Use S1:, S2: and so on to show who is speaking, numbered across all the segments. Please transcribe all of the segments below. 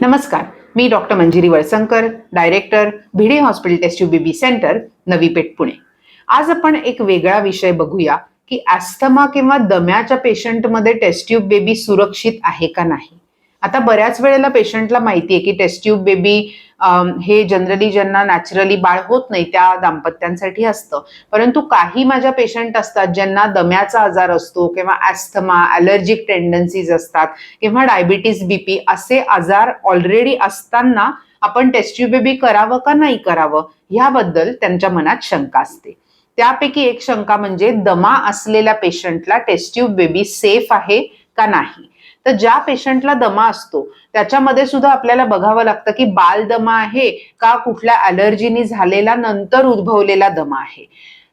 S1: नमस्कार. मी doctor Manjiri Valsankar director Bhide hospital test baby centre Navi Peth Pune. आज आपण एक वेगळा विषय बघूया की ॲस्थमा किंवा दम्याच्या पेशंटमध्ये टेस्ट्यूब बेबी सुरक्षित आहे का नाही. आता बऱ्याच वेळेला पेशंटला माहिती आहे की टेस्ट्यूब बेबी हे जनरली ज्यांना नॅचरली बाळ होत नाही त्या दाम्पत्यांसाठी असतं. परंतु काही माझ्या पेशंट असतात ज्यांना दम्याचा आजार असतो किंवा ॲस्थमा ॲलर्जिक टेंडन्सीज असतात किंवा डायबिटीस बीपी असे आजार ऑलरेडी असताना आपण टेस्ट्यूब बेबी करावं का नाही करावं ह्याबद्दल त्यांच्या मनात शंका असते. त्यापैकी एक शंका म्हणजे दमा असलेल्या पेशंटला टेस्ट्यूब बेबी सेफ आहे का नाही? तर ज्या पेशंटला दमा असतो त्याच्यामध्ये सुद्धा आपल्याला बघावं लागतं की बाल दमा आहे का कुठल्या अलर्जीनी झालेला नंतर उद्भवलेला दमा आहे.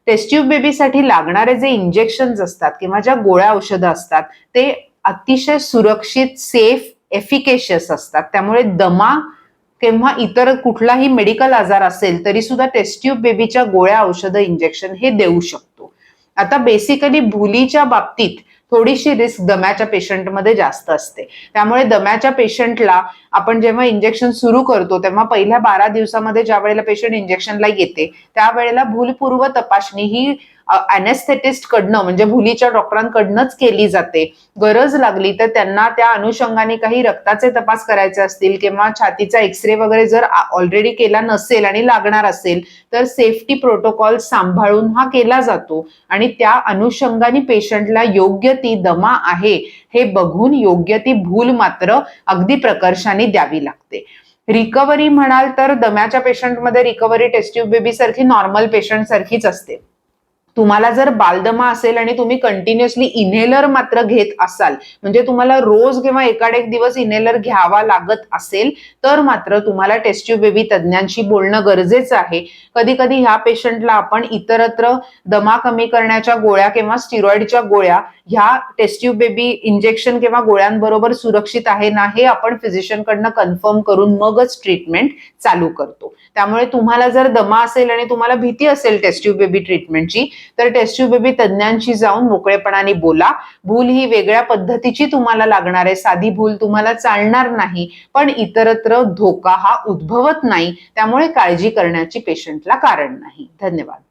S1: टेस्ट्यूब बेबीसाठी लागणारे जे इंजेक्शन्स असतात किंवा ज्या गोळ्या औषधं असतात ते अतिशय सुरक्षित सेफ एफिकेशियस असतात. त्यामुळे दमा किंवा इतर कुठलाही मेडिकल आजार असेल तरी सुद्धा टेस्ट्यूब बेबीच्या गोळ्या औषधं इंजेक्शन हे देऊ शकतो. आता बेसिकली भुलीच्या बाबतीत थोडीशी रिस्क दम्याच्या पेशंटमध्ये जास्त असते. त्यामुळे दम्याच्या पेशंटला आपण जेव्हा इंजेक्शन सुरू करतो तेव्हा पहिल्या बारा दिवसामध्ये ज्या वेळेला पेशंट इंजेक्शनला येते त्यावेळेला भूलपूर्व तपासणी ही अनेस्थेटिस्ट कडनं म्हणजे भुलीच्या डॉक्टरांकडनंच केली जाते. गरज लागली तर त्यांना त्या अनुषंगाने काही रक्ताचे तपास करायचे असतील किंवा छातीचा एक्सरे वगैरे जर ऑलरेडी केला नसेल आणि लागणार असेल तर सेफ्टी प्रोटोकॉल सांभाळून हा केला जातो. आणि त्या अनुषंगाने पेशंटला योग्य ती दमा आहे हे बघून योग्य ती भूल मात्र अगदी प्रकर्षाने द्यावी लागते. रिकव्हरी म्हणाल तर दम्याच्या पेशंटमध्ये रिकव्हरी टेस्ट्यूब बेबी सारखी नॉर्मल पेशंट सारखीच असते. तुम्हाला जर बालदमा असेल आणि तुम्ही कंटिन्युअसली इन्हेलर मात्र घेत असाल म्हणजे तुम्हाला रोज किंवा एकाड एक दिवस इन्हेलर घ्यावा लागत असेल तर मात्र तुम्हाला टेस्ट्यूब बेबी तज्ज्ञांशी बोलणं गरजेचं आहे. कधी कधी ह्या पेशंटला आपण इतरत्र दमा कमी करण्याच्या गोळ्या किंवा स्टिरॉइडच्या गोळ्या ह्या टेस्ट्यूब बेबी इंजेक्शन किंवा गोळ्यांबरोबर सुरक्षित आहे ना हे आपण फिजिशियनकडनं कन्फर्म करून मगच ट्रीटमेंट चालू करतो. त्यामुळे तुम्हाला जर दमा असेल आणि तुम्हाला भीती असेल टेस्ट्यूब बेबी ट्रीटमेंटची तर टेस्ट्यूब बेबी तज्ज्ञांशी जाऊन मोकळेपणाने बोला. भूल ही वेगळ्या पद्धतीची तुम्हाला लागणार आहे. साधी भूल तुम्हाला चालणार नाही. पण इतरत्र धोका हा उद्भवत नाही. त्यामुळे काळजी करण्याची पेशंटला कारण नाही. धन्यवाद.